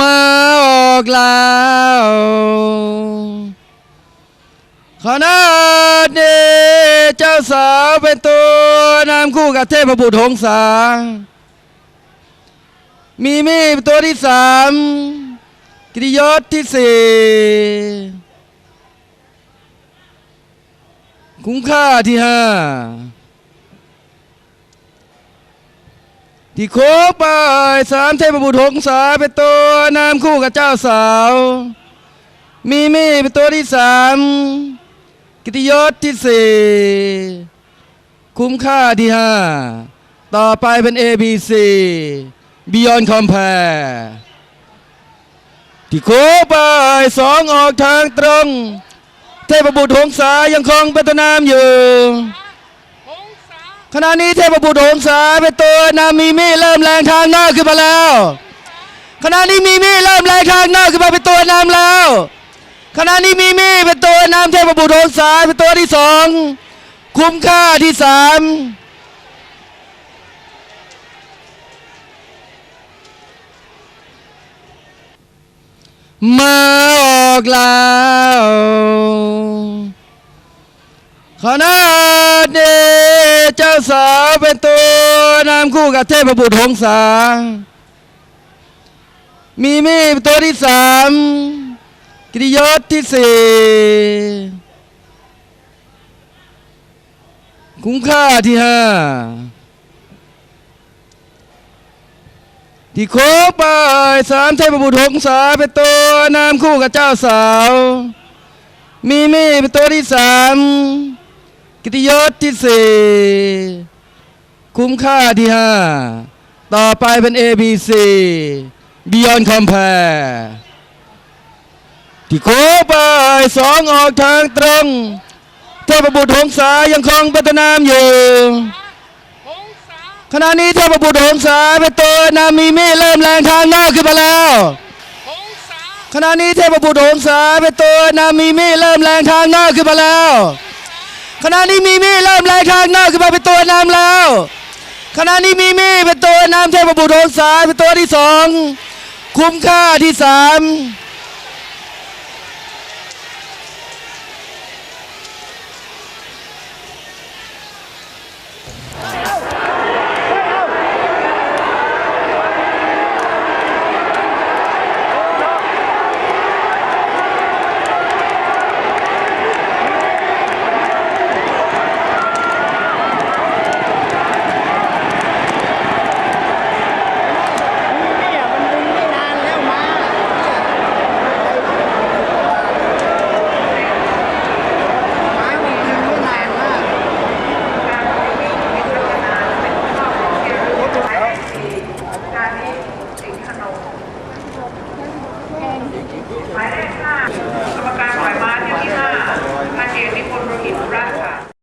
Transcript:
มาออกแล้วขนาดนี้เจ้าสาวเป็นตัวนำคู่กับเทพบุตรหงสา มีมีเป็นตัวที่สามกิติยศที่สี่คุ้มค่าที่ห้า ที่โคบไปสามเทพบุตรหงสาเป็นตัวนำคู่กับเจ้าสาว มีมีเป็นตัวที่สามกิติยศที่สี่คุ้มค่าที่ห้าต่อไปเป็น A B C Beyond Compare ที่โคบายสองออกทางตรง เทพบุตรหงสายังคงเป็นตัวนำอยู่ ขณะนี้เทพบุตรหงสาเป็นตัวนำมีมีเริ่มแรงทางหน้าขึ้นมาแล้ว ขณะนี้มีมีเริ่มแรงทางหน้าขึ้นมาเป็นตัวนำแล้ว ขณะนี้มีมีเป็นตัวนำเทพบุตรหงสาเป็นตัวที่สองคุ้มค่าที่สามมาออกแล้ว ขณะ เจ้าสาวเป็นตัวนำคู่กับเทพบุตรหงสา มีมีเป็นตัวที่สามกิติยศที่สี่คุ้มค่าที่ห้าที่โคบไปสามเทพบุตรหงสาเป็นตัวนำคู่กับเจ้าสาว มีมีเป็นตัวที่สาม กิติยศที่สี่คุ้มค่าที่ห้าต่อไปเป็น A B C Beyond Compare ที่โคบายสองออกทางตรงเทพบุตรหงสายังคงเป็นตัวนำอยู่ขณะนี้เทพบุตรหงสาเป็นตัวนำมีมีเริ่มแรงทางหน้าขึ้นมาแล้วขณะนี้เทพบุตรหงสาเป็นตัวนำมีมีเริ่มแรงทางหน้าขึ้นมาแล้ว ขณะนี้มีมีเริ่มแรงทางหน้าขึ้นมาเป็นตัวนำแล้วขณะนี้มีมีเป็นตัวนำเทพบุตรองสาเป็นตัวที่สองคุ้มค่าที่สาม หมายเลขห้ากรรมการฝ่ายมาที่ที่ห้าอาเจนิพนธ์โรหิตรัตน์ค่ะ